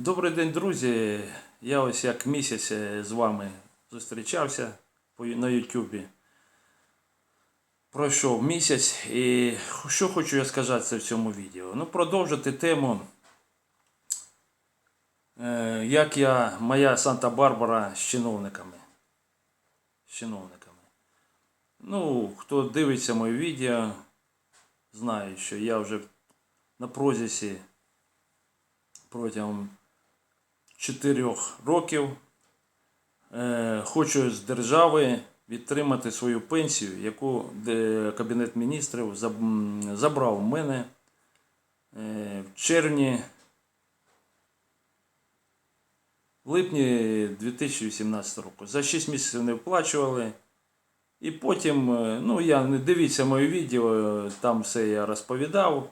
Добрий день, друзі. Я ось як місяць е, з вами зустрічався на Ютубі. Пройшов місяць і що хочу я сказати в цьому відео? Ну, продовжити тему, е, як я, моя Санта-Барбара з чиновниками. З чиновниками. Ну, хто дивиться моє відео, знає, що я вже на прозісі протягом 4 років е, хочу з держави відтримати свою пенсію, яку Кабінет міністрів забрав у мене е, в червні, в липні 2018 року. За 6 місяців не вплачували. І потім, е, ну я не дивіться моє відео, там все я розповідав.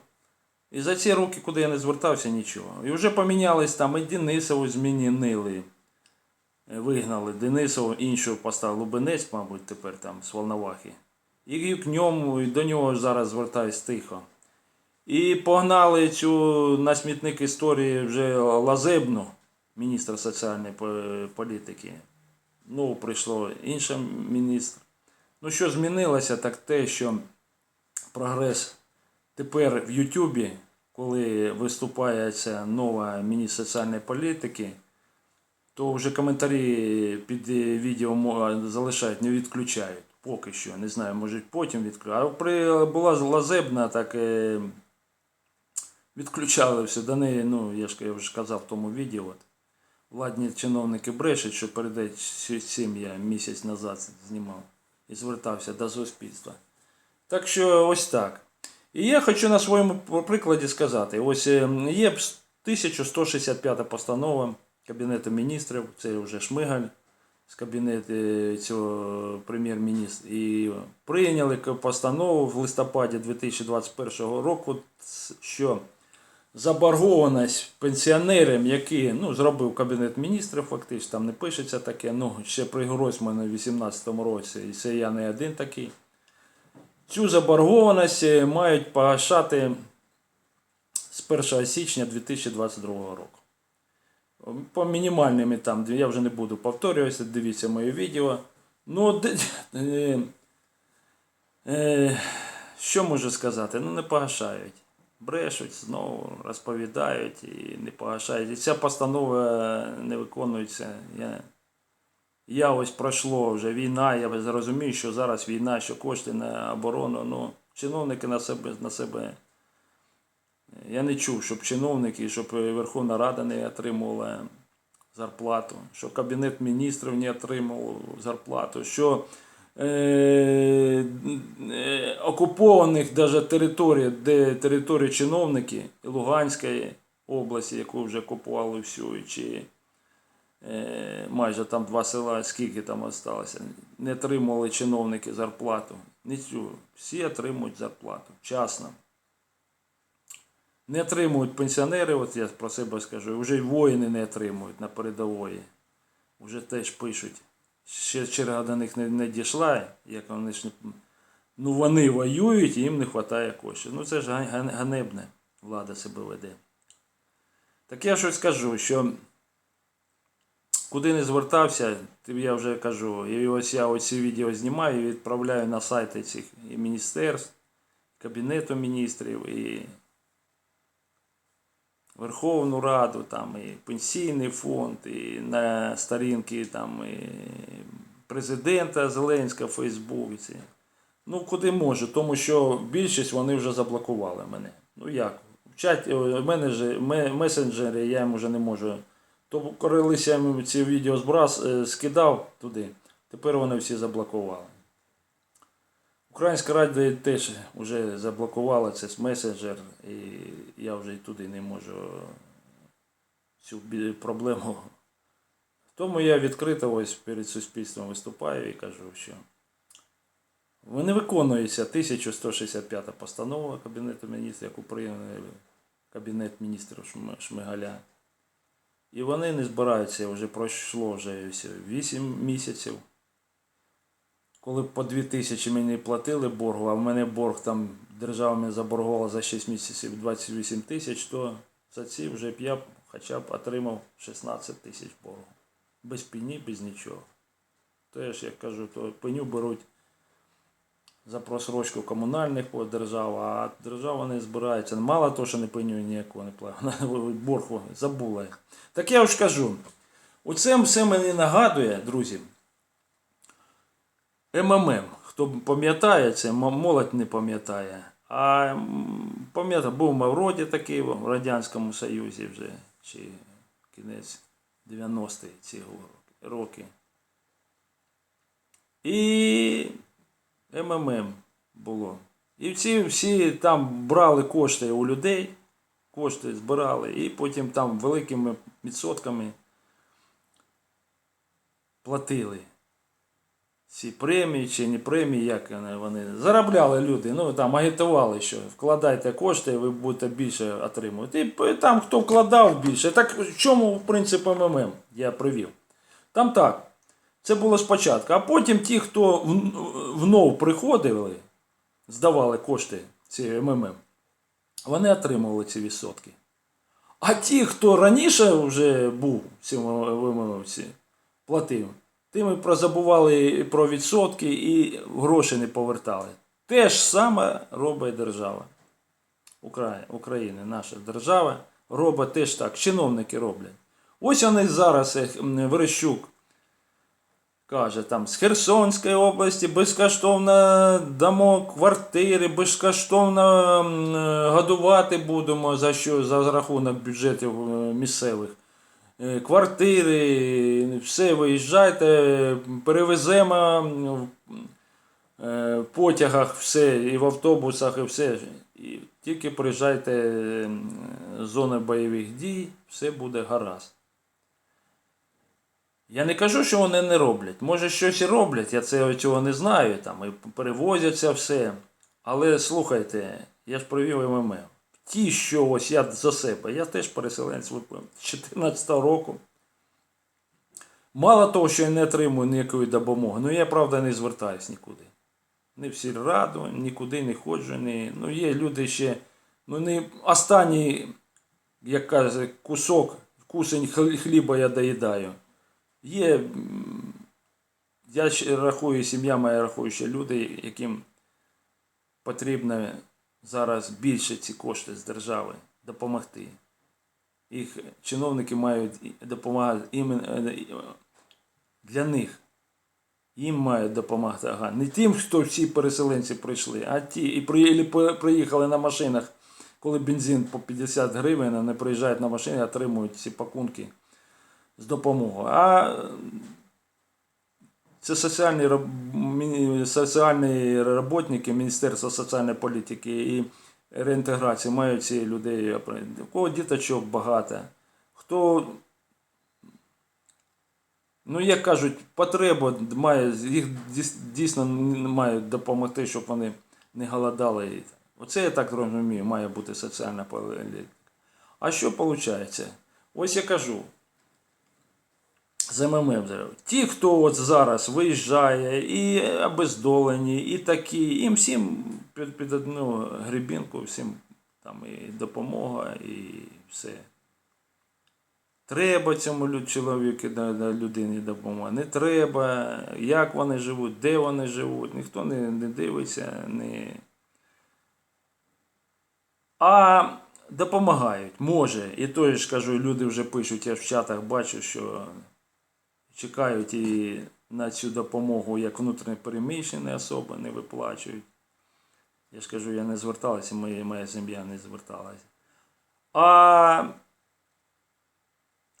І за ці роки, куди я не звертався, нічого. І вже помінялись там, і Денисову змінили. Вигнали Денисову, іншого поставив Лубенець, мабуть, тепер там з Волновахи. І к ньому, і до нього зараз звертаюсь тихо. І погнали цю на смітник історії вже Лазебну, міністра соціальної політики. Ну, прийшло інше міністр. Ну, що змінилося, так те, що прогрес Тепер в Ютубі, коли виступає ця нова міністр соціальної політики, то вже коментарі під відео залишають, не відключають. Поки що. Не знаю, може потім відключають. А при була лазебна, так е, відключали все. До неї, ну, я ж я вже казав в тому відео. От. Владні чиновники брешуть, що перед цим я місяць назад знімав і звертався до суспільства. Так що ось так. І я хочу на своєму прикладі сказати: ось е, є 1165 постанова Кабінету міністрів, це вже Шмигаль з кабінету е, цього прем'єр-міністра. І прийняли постанову в листопаді 2021 року, що заборгованість пенсіонерам, які ну, зробив Кабінет міністрів, фактично, там не пишеться таке, ну ще при Гройсману в 2018 році, і це я не один такий. Цю заборгованість мають погашати з 1 січня 2022 року. По мінімальним там, я вже не буду повторюватися, дивіться моє відео. Ну, е, е, що можу сказати? Ну, не погашають. Брешуть знову, розповідають і не погашають. І ця постанова не виконується. Я, я ось пройшло вже війна, я зрозумів, що зараз війна, що кошти на оборону, ну, чиновники на себе, на себе. Я не чув, щоб чиновники, щоб Верховна Рада не отримувала зарплату, що Кабінет міністрів не отримував зарплату, що е, е, окупованих даже територій, де території чиновники Луганської області, яку вже окупували всю, чи майже там два села, скільки там залишилося, не отримували чиновники зарплату. Цю. Всі отримують зарплату вчасно. Не отримують пенсіонери, от я про себе скажу, вже й воїни не отримують на передової. Вже теж пишуть. Ще черга до них не, не дійшла, як вони ж не. Ну вони воюють і їм не вистачає коштів. Ну це ж га- га- ганебне влада себе веде. Так я щось скажу, що куди не звертався, я вже кажу, і ось я оці відео знімаю і відправляю на сайти цих і міністерств, Кабінету міністрів, і Верховну Раду, там, і Пенсійний фонд, і на сторінки там, і президента Зеленського в Фейсбуці. Ну, куди можу, тому що більшість вони вже заблокували мене. Ну як? В чаті в мене ж ме- месенджері я їм вже не можу. То коли я їм ці відео збрас, е, скидав туди, тепер вони всі заблокували. Українська радіо теж вже заблокувала цей месенджер, і я вже і туди не можу цю проблему. Тому я відкрито ось перед суспільством виступаю і кажу, що не виконується 1165 постанова Кабінету міністрів, яку прийняв Кабінет міністрів Шмигаля. І вони не збираються, вже пройшло вже 8 місяців. Коли по 2 тисячі мені платили боргу, а в мене борг там держава мені заборгувала за 6 місяців 28 тисяч, то за ці вже б я хоча б отримав 16 тисяч боргу. Без пені, без нічого. Теж, як кажу, то пеню беруть за просрочку комунальних по державу, а держава не збирається. Мало того, що не пеню ніякого не платить. Боргу забула. Так я ж кажу, оце все мені нагадує, друзі. МММ. Хто пам'ятає це, молодь не пам'ятає. А пам'ятаю, був Мавроді такий в Радянському Союзі вже, чи кінець 90-х ці роки. І МММ було. І всі, всі там брали кошти у людей, кошти збирали, і потім там великими відсотками платили ці премії чи не премії, як вони, вони заробляли люди. Ну там агітували, що вкладайте кошти, ви будете більше отримувати. І там хто вкладав більше. Так в чому в принципі МММ я привів? Там так. Це було спочатку. А потім ті, хто в- внов приходили, здавали кошти ці МММ, вони отримували ці відсотки. А ті, хто раніше вже був в МММці, платив, тими прозабували про відсотки і гроші не повертали. Те ж саме робить держава України, наша держава робить теж так. Чиновники роблять. Ось вони зараз, Верещук каже, там з Херсонської області безкоштовно дамо квартири, безкоштовно годувати будемо за що за рахунок бюджетів е, місцевих. Е, Квартири, все виїжджайте, перевеземо в е, потягах все, і в автобусах, і все. І тільки приїжджайте зони бойових дій, все буде гаразд. Я не кажу, що вони не роблять. Може, щось і роблять, я це, цього не знаю, там, і перевозяться все. Але слухайте, я ж привів МММ. Ті, що ось я за себе, я теж переселенець випив з 14 року. Мало того, що я не отримую ніякої допомоги, ну я правда не звертаюсь нікуди. Не в сільраду, нікуди не ходжу. Ні. Ну, є люди ще, ну не останній, як каже, кусок, кусень хліба я доїдаю. Є, я рахую, сім'я моя рахує, що люди, яким потрібно зараз більше ці кошти з держави допомогти. Їх чиновники мають допомагати для них. Їм мають допомагати. Ага. Не тим, хто всі переселенці прийшли, а ті і при, і при- приїхали на машинах, коли бензин по 50 гривень, не приїжджають на машині, отримують ці пакунки з допомогою. А це соціальні, соціальні роботники Міністерства соціальної політики і реінтеграції мають ці людей. У кого діточок багато, хто, ну як кажуть, потреба має, їх дійсно мають допомогти, щоб вони не голодали. Оце я так розумію, має бути соціальна політика. А що виходить? Ось я кажу, з МММ. Ті, хто от зараз виїжджає, і обездолені, і такі, їм всім під, під одну грибінку, всім там і допомога, і все. Треба цьому чоловіку людині допомога. Не треба, як вони живуть, де вони живуть, ніхто не, не дивиться, не. А допомагають, може. І то я ж кажу, люди вже пишуть, я в чатах бачу, що чекають і на цю допомогу як внутрішньо переміщені особи не виплачують. Я ж кажу, я не зверталася, моя, моя сім'я не зверталася. А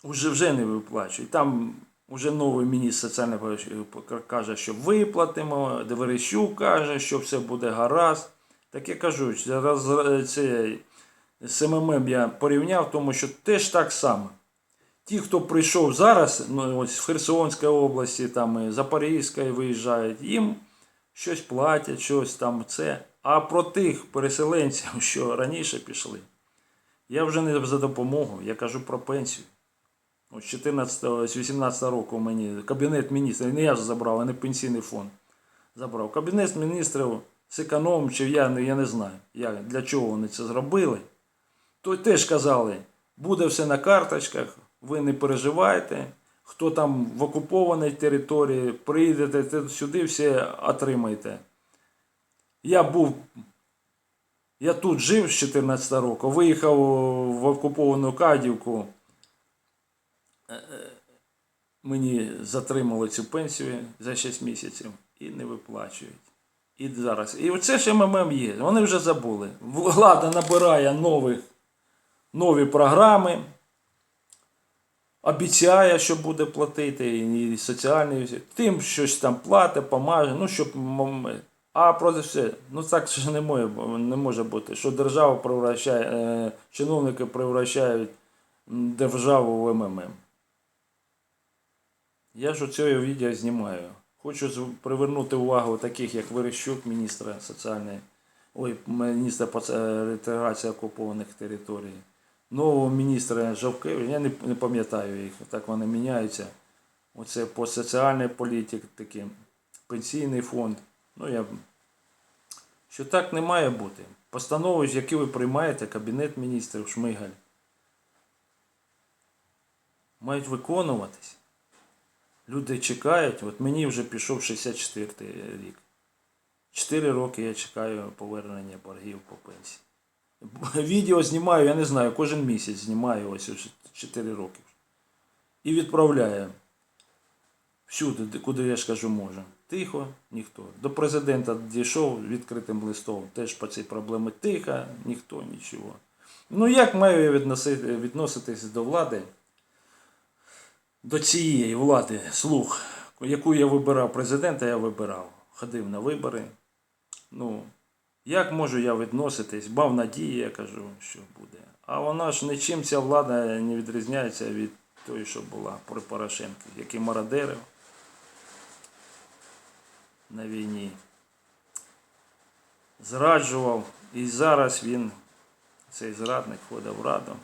вже, вже не виплачують. Там вже новий міністр соціальної каже, що виплатимо, Деверещук каже, що все буде гаразд. Так я кажу, зараз це з МММ я порівняв, тому що теж так само. Ті, хто прийшов зараз, ну ось в Херсонській області, там і Запорізька виїжджають, їм щось платять, щось там це. А про тих переселенців, що раніше пішли, я вже не за допомогу, я кажу про пенсію. 14 з 18 року мені Кабінет міністрів, не я ж забрав, а не пенсійний фонд забрав. Кабінет міністрів зекономив, чи я, я не знаю, як, для чого вони це зробили. То теж казали, Буде все на карточках, ви не переживайте. Хто там в окупованій території, приїдете сюди, все отримаєте. Я був. Я тут жив з 14 року, виїхав в окуповану Кадівку. Е, е, Мені затримали цю пенсію за 6 місяців і не виплачують. І зараз. І оце ж МММ є. Вони вже забули. Влада набирає нових, нові програми, обіцяє, що буде платити, і соціальні, тим щось там платить, помаже, ну, щоб. А про все, ну так ж не може, не може бути, що держава превращає, е, чиновники превращають державу в МММ. Я ж у цього відео знімаю. Хочу привернути увагу таких, як Верещук, міністра соціальної, ой, міністра по реінтеграції окупованих територій, нового міністра Жовкевича, я не, не пам'ятаю їх, так вони міняються. Оце по соціальній політиці, пенсійний фонд. Ну, я... Що так не має бути. Постанови, які ви приймаєте, Кабінет міністрів, Шмигаль, мають виконуватись. Люди чекають, от мені вже пішов 64 рік. 4 роки я чекаю повернення боргів по пенсії. Відео знімаю, я не знаю, кожен місяць знімаю ось уже 4 роки. І відправляю всюди, куди я ж кажу можу. Тихо, ніхто. До президента дійшов відкритим листом, теж по цій проблемі тихо, ніхто, нічого. Ну як маю я відносити, відноситись до влади? до цієї влади слух, яку я вибирав президента, я вибирав. Ходив на вибори. Ну, як можу я відноситись? Мав надії, я кажу, що буде. А вона ж нічим ця влада не відрізняється від тої, що була при Порошенку, який мародерив на війні. Зраджував. І зараз він, цей зрадник, ходить в раду.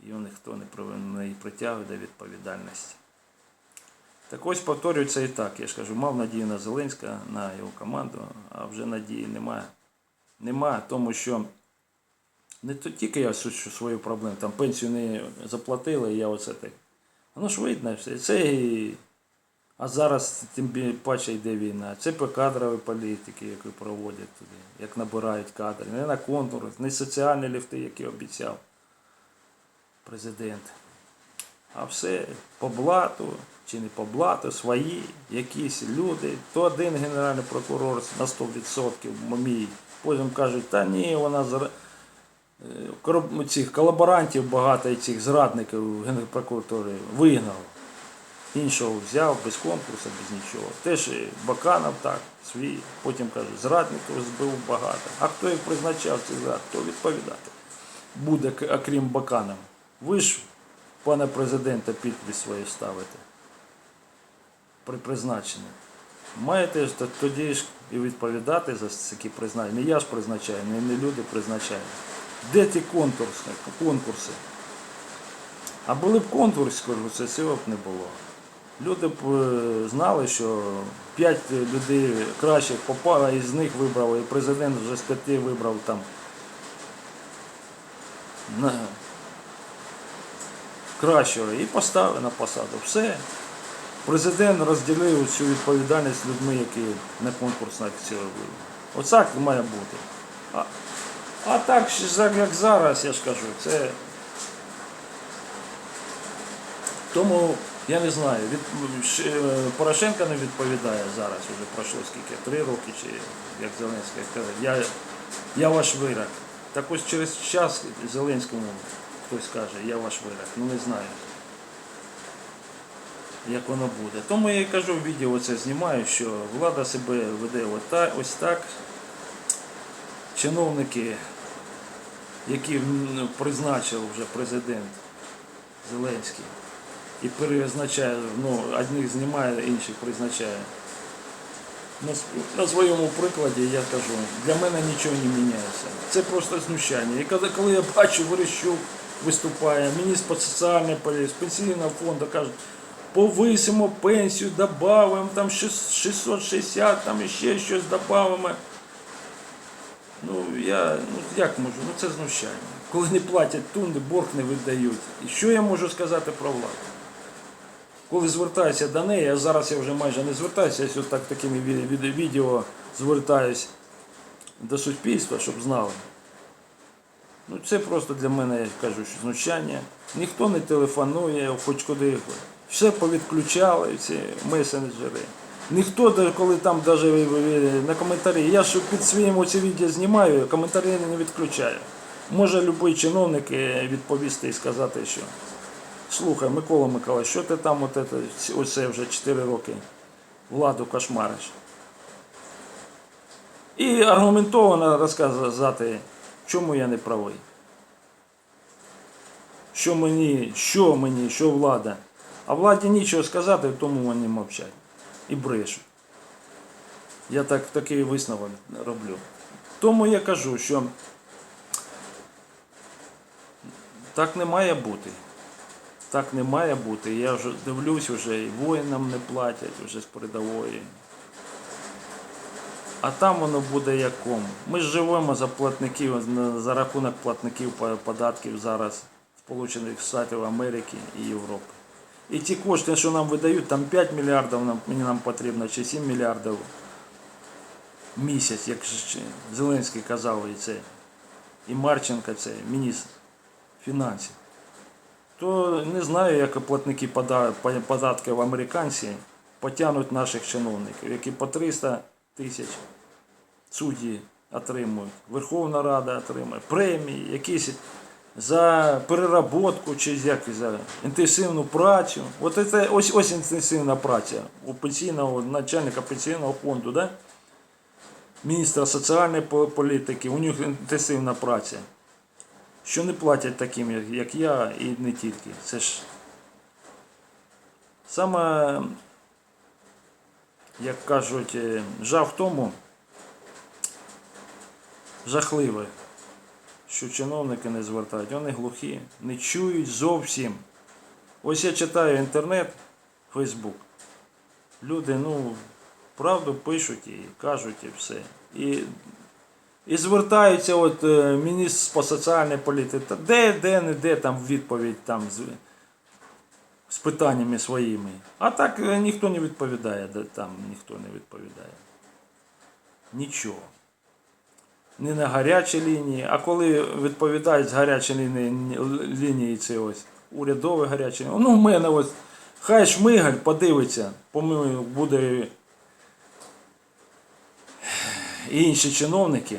Його ніхто не притягує до відповідальності. Так ось повторюється і так. Я ж кажу, мав надію на Зеленська, на його команду, а вже надії немає. Нема, тому що не то тільки я свою проблему, там пенсію не заплатили, і я оце так. Воно ж видно все. Це і... А зараз тим паче йде війна. Це по кадровій політики, яку проводять туди, як набирають кадри. Не на конкурс, не соціальні ліфти, які обіцяв президент. А все по блату чи не по блату, свої якісь люди. То один генеральний прокурор на 100% мій. Потім кажуть, та ні, вона зра... е, цих колаборантів багато і цих зрадників генерпрокуратури вигнав. Іншого взяв без конкурсу, без нічого. Теж Баканов так, свій. Потім кажуть, зрадників СБУ багато. А хто їх призначав, ці зрад, хто відповідати буде, окрім Баканова? Ви ж, пане президенте, підпис свої ставите при призначенні. Маєте ж тоді ж і відповідати за такі призначення. Не я ж призначаю, не, люди призначають. Де ті конкурси? конкурси? А були б конкурси, кажу, цього б не було. Люди б е, знали, що п'ять людей кращих попало, і з них вибрали, і президент вже з п'яти вибрав там на кращого і поставив на посаду. Все. Президент розділив цю відповідальність людьми, які на конкурсах цього вибрали. Оцак має бути. А, а так, як зараз, я ж кажу, це. Тому я не знаю, від, е, Порошенко не відповідає зараз, вже пройшло скільки, три роки, чи як Зеленський каже, я, я ваш вирок. Так ось через час Зеленському хтось каже, я ваш вирок. Ну не знаю, як воно буде. Тому я і кажу в відео це знімаю, що влада себе веде ось так. Чиновники, які призначив вже президент Зеленський і перезначає, ну, одних знімає, інших призначає. На, на своєму прикладі я кажу, для мене нічого не міняється. Це просто знущання. І коли, коли я бачу, Верещук виступає, міністр по соціальній політиці, пенсійного фонду кажуть, повисимо пенсію, додамо, там 660, там ще щось додамо. Ну, я, ну як можу, ну це знущання. коли не платять тунди, борг не видають. І що я можу сказати про владу? Коли звертаюся до неї, а зараз я вже майже не звертаюся, я так такими відео звертаюсь до суспільства, щоб знали. Ну це просто для мене, я кажу, що знущання. Ніхто не телефонує, хоч куди. Все повідключали, ці месенджери. Ніхто, коли там навіть на коментарі, я ж під своїм оці відео знімаю, коментарі не відключаю. Може будь-який чиновник е, відповісти і сказати, що слухай, Микола Миколаївич, що ти там от це, оце вже 4 роки владу кошмариш? І аргументовано розказати, чому я не правий. Що мені, що мені, що влада. А владі нічого сказати, тому вони мовчать. І брешуть. Я так, такий висновок роблю. Тому я кажу, що так не має бути. Так не має бути. Я вже дивлюсь, вже і воїнам не платять, вже з передової. А там воно буде як кому. Ми ж живемо за платників, за рахунок платників податків зараз Сполучених Штатів Америки і Європи. І ті кошти, що нам видають, там 5 мільярдів нам, мені нам потрібно, чи 7 мільярдів в місяць, як Зеленський казав, і це, і Марченко, це міністр фінансів. То не знаю, як платники пода- по- податків американці потягнуть наших чиновників, які по 300 тисяч судді отримують, Верховна Рада отримує, премії, якісь за переработку чи як за інтенсивну працю. От це ось ось інтенсивна праця у пенсійного начальника пенсійного фонду, да? міністра соціальної політики, у них інтенсивна праця. Що не платять таким, як, я, і не тільки. Це ж саме, як кажуть, е, жах в тому, жахливе, що чиновники не звертають. Вони глухі, не чують зовсім. Ось я читаю інтернет, Фейсбук. Люди, ну, правду пишуть і кажуть і все. І, і звертаються от е, міністр по соціальній політиці. Та де, де, не де там відповідь там з, з питаннями своїми. А так е, ніхто не відповідає, де там ніхто не відповідає. Нічого не на гарячій лінії, а коли відповідають з гарячої лінії, лінії це ось урядові гарячі лінії. Ну, в мене ось хай шмигаль подивиться, по-моєму, буде і інші чиновники.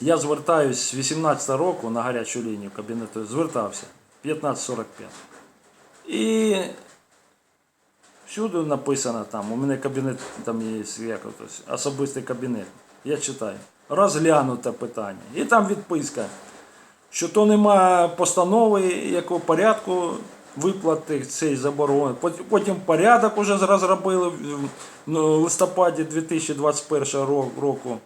Я звертаюсь з 18 року на гарячу лінію кабінету, звертався 1545. І всюди написано там, у мене кабінет, там є як особистий кабінет. Я читаю. Розглянуте питання. І там відписка, що то нема постанови, якого порядку виплати цієї заборони. Потім порядок уже розробили в ну, листопаді 2021 року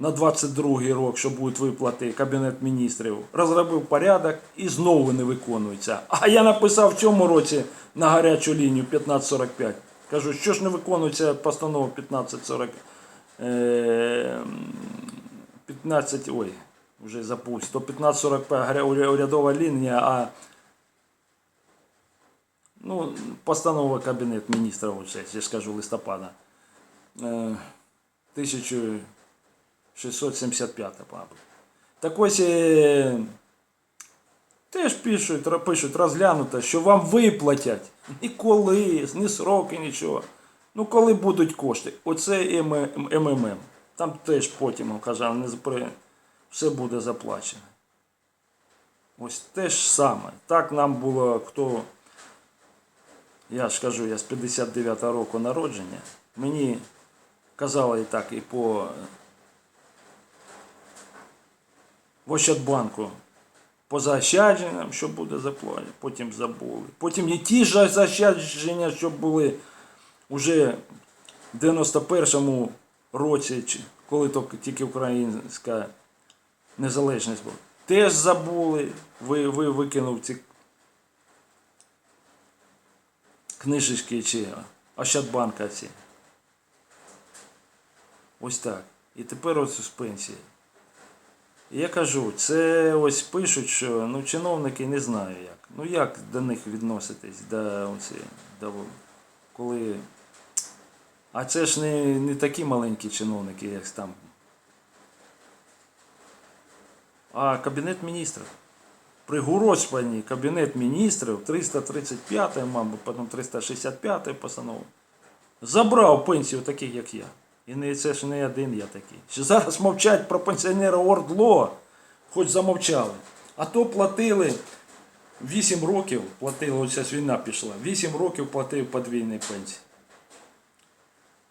на 22 рік, що будуть виплати Кабінет міністрів. Розробив порядок і знову не виконується. А я написав в цьому році на гарячу лінію 1545. Кажу, що ж не виконується постанова 1540. Е, 15, ой, вже 1545 гаря- урядова лінія, а ну, постанова Кабінет міністрів, я ж кажу, листопада. Е, 1675, мабуть. Так ось е, теж пишуть, пишуть розглянуто, що вам виплатять. Ніколи, ні сроки, нічого. Ну, коли будуть кошти. Оце МММ. Там теж потім, каже, не запри- все буде заплачено. Ось те ж саме. Так нам було, хто, я ж кажу, я з 59-го року народження, мені казали і так і по Ощадбанку по заощадженням, що буде заплачено, потім забули. Потім і ті ж заощадження, що були уже в 91-му році, коли тільки- українська незалежність була. Теж забули, ви, ви викинув ці книжечки чи Ощадбанка ці. Ось так. І тепер ось. І я кажу, це ось пишуть, що ну, чиновники не знаю як. Ну як до них відноситись, до, оці, до, коли. А це ж не, не такі маленькі чиновники, як там. А Кабінет міністрів. При Гуроспані Кабінет міністрів 335, мабуть, потім 365 постанова. Забрав пенсію таких, як я. І не це ж не один я такий. Що зараз мовчать про пенсіонера Ордло, хоч замовчали. А то платили 8 років, платили, ось ця війна пішла, 8 років платив подвійні пенсії.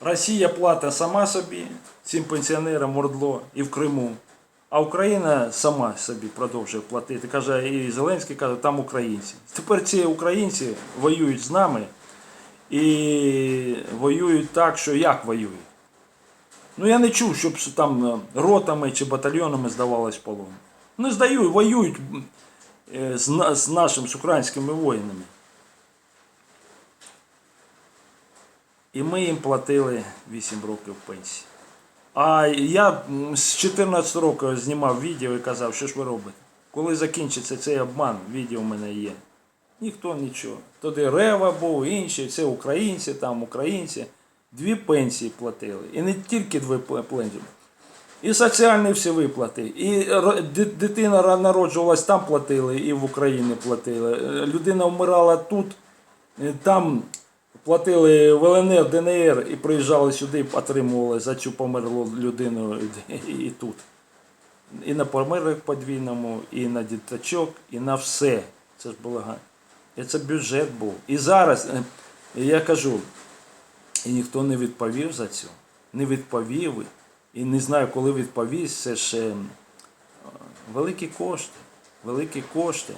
Росія платить сама собі, цим пенсіонерам Ордло і в Криму. А Україна сама собі продовжує платити. Каже, і Зеленський каже, там українці. Тепер ці українці воюють з нами і воюють так, що як воюють. Ну я не чув, щоб там е, ротами чи батальйонами здавалось полон. Не здають, воюють е, з нашими з українськими воїнами. І ми їм платили 8 років пенсії. А я з 14 років знімав відео і казав, що ж ви робите? Коли закінчиться цей обман, відео в мене є. Ніхто нічого. Тоді Рева був, інші, це українці, там українці. Дві пенсії платили. І не тільки дві пенсії. І соціальні всі виплати. І дитина народжувалась там платили, і в Україні платили. Е, Людина вмирала тут, е, там платили в ДНР і приїжджали сюди, отримували за цю померлу людину і, тут. І на померлих подвійному, і на діточок, і на все. Це ж було. І це бюджет був. І зараз, е, я кажу, і ніхто не відповів за цю. Не відповів. І не знаю, коли відповість, це ж е, великі кошти. Великі кошти.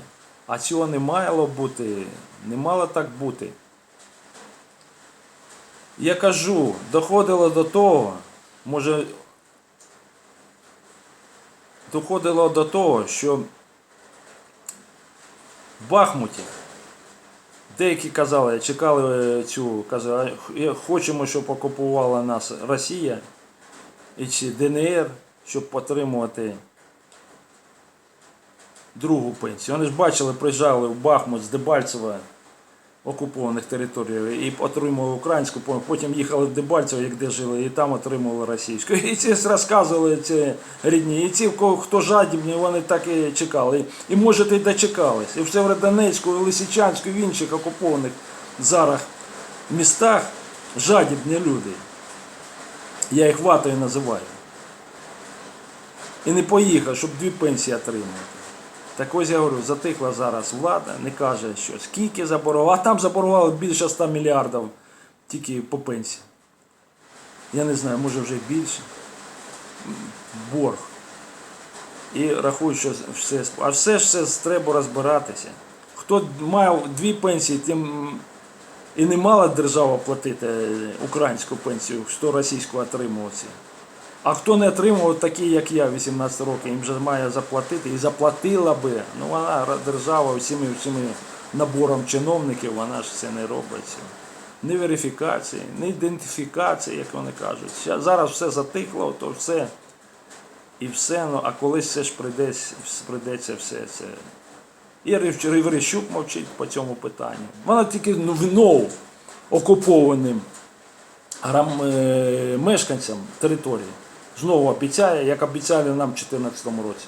А цього не мало бути, не мало так бути. Я кажу, доходило до того, може, доходило до того, що в Бахмуті деякі казали, чекали е, цю, казали, «Е, хочемо, щоб окупувала нас Росія і чи ДНР, щоб отримувати другу пенсію. Вони ж бачили, приїжджали в Бахмут з Дебальцева, окупованих територій, і отримували українську, потім їхали в Дебальцево, як де жили, і там отримували російську. І ці розказували ці рідні. І ці, хто жадібні, вони так і чекали. І може і дочекались. І в Северодонецьку, і Лисичанську, і в інших окупованих зараз містах жадібні люди. Я їх ватою називаю. І не поїхав, щоб дві пенсії отримати. Так ось я говорю, затихла зараз влада, не каже, що скільки заборгували, а там заборгували більше 100 мільярдів тільки по пенсії. Я не знаю, може вже більше. Борг. І рахую, що все, а все ж все треба розбиратися. Хто мав дві пенсії, тим і не мала держава платити е, українську пенсію, хто російську отримував ці. А хто не отримував, такі як я, 18 років, їм вже має заплатити і заплатила би. Ну вона держава всіми всіми набором чиновників, вона ж це не робить. Ні верифікації, ні ідентифікації, як вони кажуть. Зараз все затихло, то все. І все, ну а колись все ж прийдеться, прийдеться все це. І Рив- мовчить по цьому питанню. Вона тільки ну, вновь окупованим е, мешканцям території знову обіцяє, як обіцяли нам в 2014 році.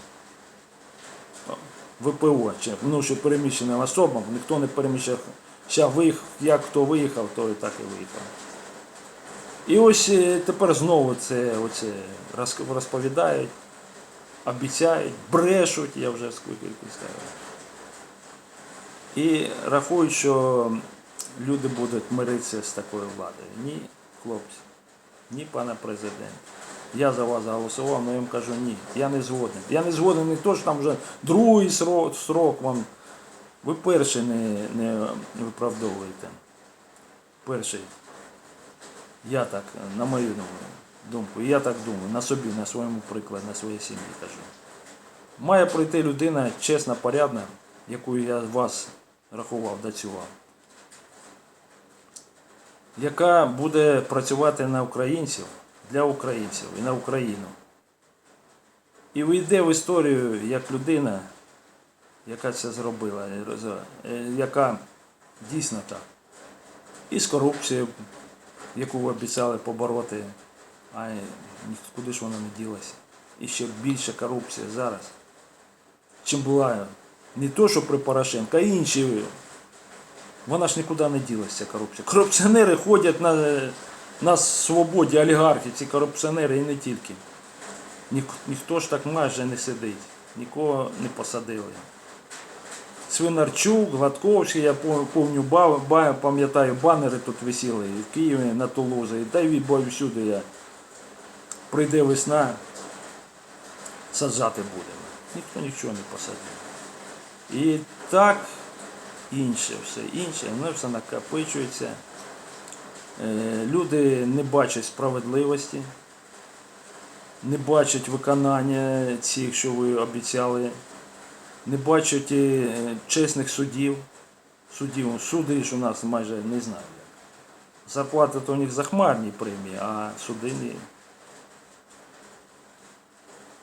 ВПО, чи внутрішньо переміщеним особам, ніхто не переміщав. Виїхав, як хто виїхав, то і так і виїхав. І ось е, тепер знову це оце розповідають, обіцяють, брешуть, я вже скільки сказав. І рахують, що люди будуть миритися з такою владою. Ні, хлопці, ні, пане президент. Я за вас голосував, але я їм кажу ні. Я не згоден. Я не згоден не то, що там вже другий срок, срок вам. Ви перший не, не виправдовуєте. Перший. Я так, на мою думку, я так думаю, на собі, на своєму прикладі, на своїй сім'ї кажу. Має прийти людина чесна, порядна, яку я вас рахував, дацював, яка буде працювати на українців, для українців і на Україну. І вийде в історію як людина, яка це зробила, е, яка дійсно так. І з корупцією, яку ви обіцяли побороти, а куди ж вона не ділася. І ще більша корупція зараз, чим була не то, що при Порошенко, а інші. Вона ж нікуди не ділася, ця корупція. Корупціонери ходять на, на свободі, олігархи, ці корупціонери і не тільки. Ніх, ніхто ж так майже не сидить, нікого не посадили. Свинарчук, Гладковський, я пом- помню, пам'ятаю, банери тут висіли і в Києві на Тулузі, та й всюди я. Прийде весна, саджати будемо. Ніхто нічого не посадив. І так інше, все інше, воно все накопичується. Е, Люди не бачать справедливості, не бачать виконання цих, що ви обіцяли, не бачать е, чесних судів. Судів, суди ж у нас майже не знаю. як. Зарплати то у них захмарні премії, а суди не.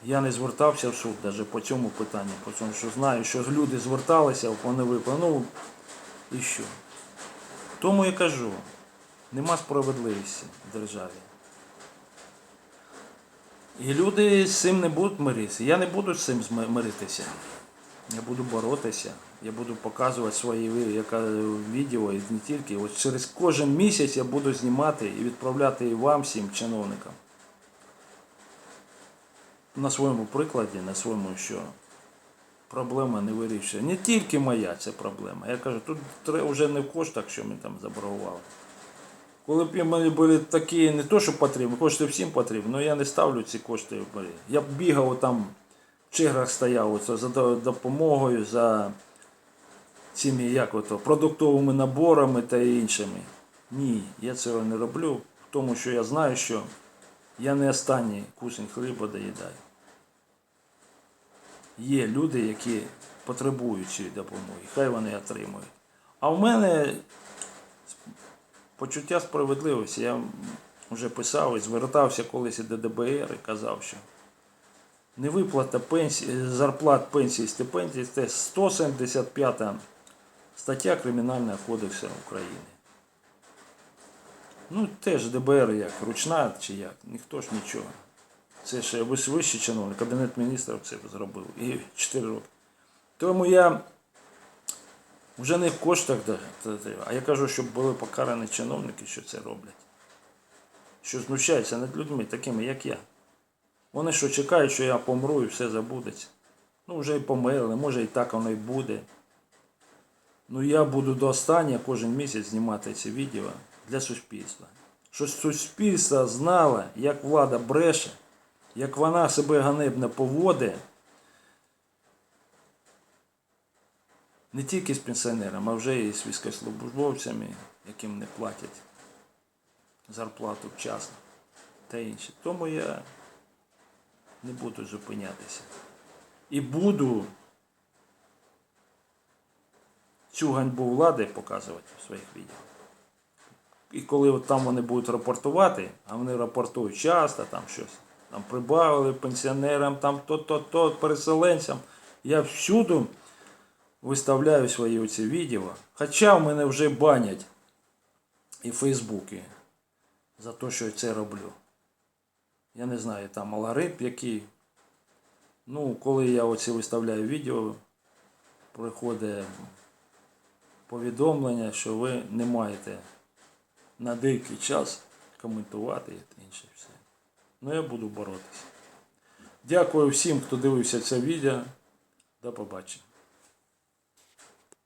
Я не звертався в суд навіть по цьому питанню, по тому що знаю, що люди зверталися, вони виплали. Ну і що? Тому я кажу, нема справедливості в державі. І люди з цим не будуть миритися. Я не буду з цим миритися. Я буду боротися. Я буду показувати свої яка, відео і не тільки. Ось через кожен місяць я буду знімати і відправляти і вам всім чиновникам. На своєму прикладі, на своєму, що проблема не вирішує. Не тільки моя ця проблема. Я кажу, тут вже не в коштах, що ми там заборгували. Коли б мене були такі, не то, що потрібні, кошти всім потрібні, але я не ставлю ці кошти. Я б бігав там, в чиграх стояв оце, за допомогою, за цими як ото, продуктовими наборами та іншими. Ні, я цього не роблю, тому що я знаю, що я не останній кусень хліба доїдаю. Є люди, які потребують цієї допомоги, хай вони отримують. А в мене почуття справедливості. Я вже писав і звертався колись до ДБР і казав, що невиплата пенсії, зарплат пенсії стипендій це 175 стаття Кримінального кодексу України. Ну, теж ДБР як, ручна чи як, ніхто ж нічого. Це ще вищий чиновник, Кабінет міністрів це зробив. І 4 роки. Тому я вже не в коштах, а я кажу, щоб були покарані чиновники, що це роблять. Що знущаються над людьми, такими, як я. Вони що чекають, що я помру і все забудеться. Ну, вже і померли, може і так воно і буде. Ну я буду до останнього кожен місяць знімати ці відео для суспільства. Щоб суспільство знало, як влада бреше, як вона себе ганебно поводить. Не тільки з пенсіонерами, а вже і з військовослужбовцями, яким не платять зарплату вчасно та інше. Тому я не буду зупинятися. І буду цю ганьбу влади показувати в своїх відео. І коли от там вони будуть рапортувати, а вони рапортують часто, там щось, там прибавили пенсіонерам, там то-то-то, переселенцям, я всюди виставляю свої оці відео. Хоча в мене вже банять і в Фейсбуці за те, що я це роблю. Я не знаю, там алгоритм який. Ну, коли я оці виставляю відео, приходить повідомлення, що ви не маєте на деякий час коментувати і інше все. Ну, я буду боротися. Дякую всім, хто дивився це відео. До побачення.